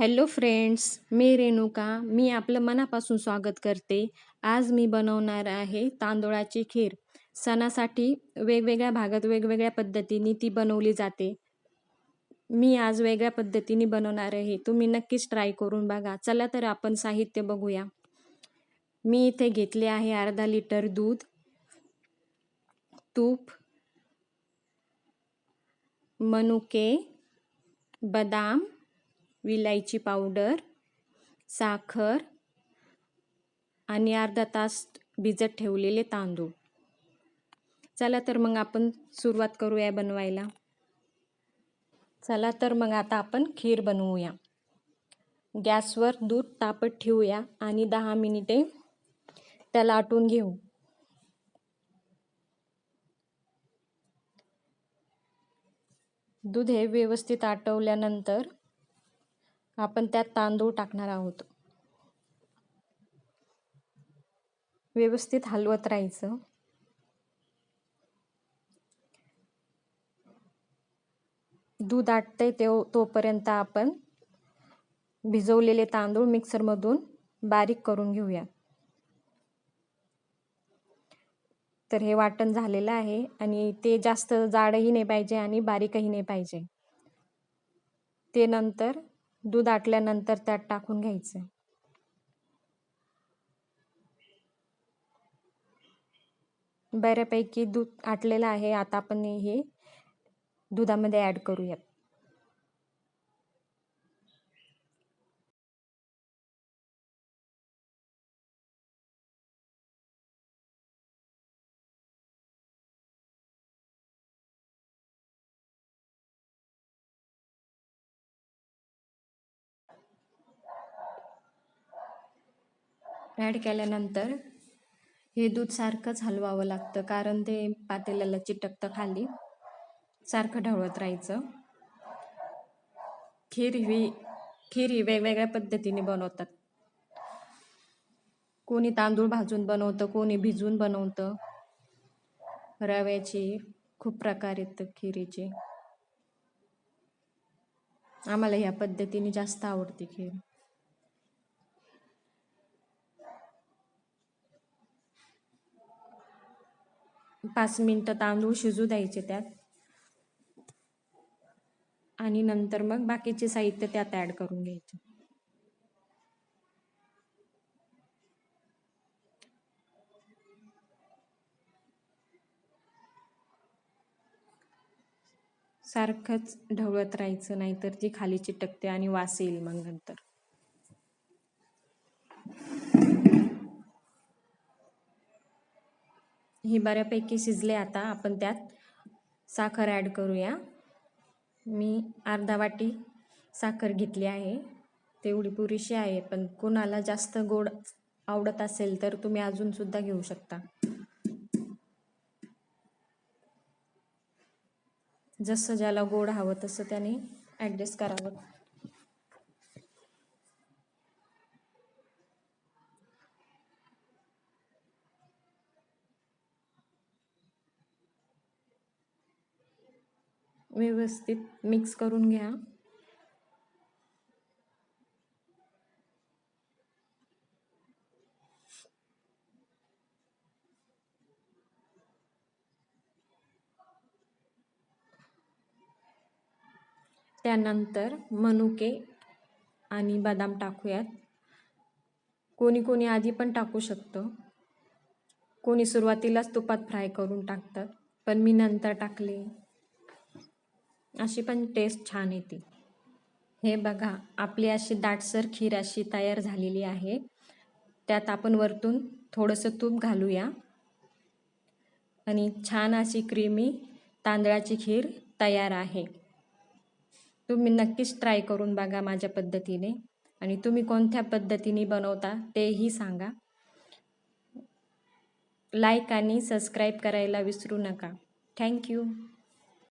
Hello friends मी रेणुका. मी आपलं मनापासून स्वागत करते. आज मी बनवणार आहे तांदूळाची खीर. सणासाठी वेगवेगळ्या भागात वेगवेगळ्या पद्धतीने ती बनवली जाते. मी आज वेगळ्या पद्धतीने बनवणार आहे. तुम्ही नक्कीच ट्राय करून बघा. चला तर आपण साहित्य बघूया. मी इथे घेतले आहे अर्धा लिटर दूध तूप मनुके बदाम विलायची पावडर साखर आणि अर्धा तास भिजत ठेवलेले तांदूळ. चला तर मग आपण सुरुवात करूया बनवायला. चला तर मग आता आपण खीर बनवूया. गॅसवर दूध तापत ठेवूया आणि दहा मिनिटे त्याला आटून घेऊ. दूध हे व्यवस्थित आटवल्यानंतर आपण त्यात तांदूळ टाकणार आहोत. व्यवस्थित हलवत राहायचं. दूध आटतंय ते तोपर्यंत आपण भिजवलेले तांदूळ मिक्सरमधून बारीक करून घेऊया. तर हे वाटण झालेलं आहे आणि ते जास्त जाडही नाही पाहिजे आणि बारीकही नाही पाहिजे. ते नंतर दूध आटल्यानंतर त्यात टाकून घ्यायचं. बऱ्यापैकी दूध आटलेलं आहे. आता आपण हे दुधामध्ये ॲड करूयात. ॲड केल्यानंतर हे दूध सारखंच हलवावं लागतं कारण ते पातेल्याला चिटकतं खाली. सारखं ढवळत राहायचं. खीर ही खीर ही वेगवेगळ्या पद्धतीने बनवतात. कोणी तांदूळ भाजून बनवतं कोणी भिजून बनवतं. रव्याची खूप प्रकार आहेत खिरीचे. आम्हाला ह्या पद्धतीने जास्त आवडते खीर. पाच मिनटं तांदूळ शिजू द्यायचे त्यात. आणि नंतर मग बाकीचे साहित्य त्यात ॲड करून घ्यायचे. सारखंच ढवळत राहायचं नाहीतर ती खाली चिटकते आणि वास येईल मग नंतर. ही बऱ्यापैकी शिजले आता. आपण त्यात साखर ॲड करूया. मी अर्धा वाटी साखर घेतली आहे. तेवढी पुरेशी आहे पण कोणाला जास्त गोड आवडत असेल तर तुम्ही अजूनसुद्धा घेऊ शकता. जसं ज्याला गोड हवं तसं त्याने ॲडजस्ट करावं. व्यवस्थित मिक्स करून घ्या. त्यानंतर मनुके आणि बदाम टाकूयात. कोणी कोणी आधी पण टाकू शकतं. कोणी सुरुवातीलाच तुपात फ्राय करून टाकतात पण मी नंतर टाकले. अशी पण टेस्ट छान येते. हे बघा आपली अशी दाटसर खीर अशी तयार झालेली आहे. त्यात आपण वरतून थोडंसं तूप घालूया. आणि छान अशी क्रीमी तांदळाची खीर तयार आहे. तुम्ही नक्कीच ट्राय करून बघा माझ्या पद्धतीने. आणि तुम्ही कोणत्या पद्धतीने बनवता तेही सांगा. लाईक आणि सबस्क्राईब करायला विसरू नका. थँक्यू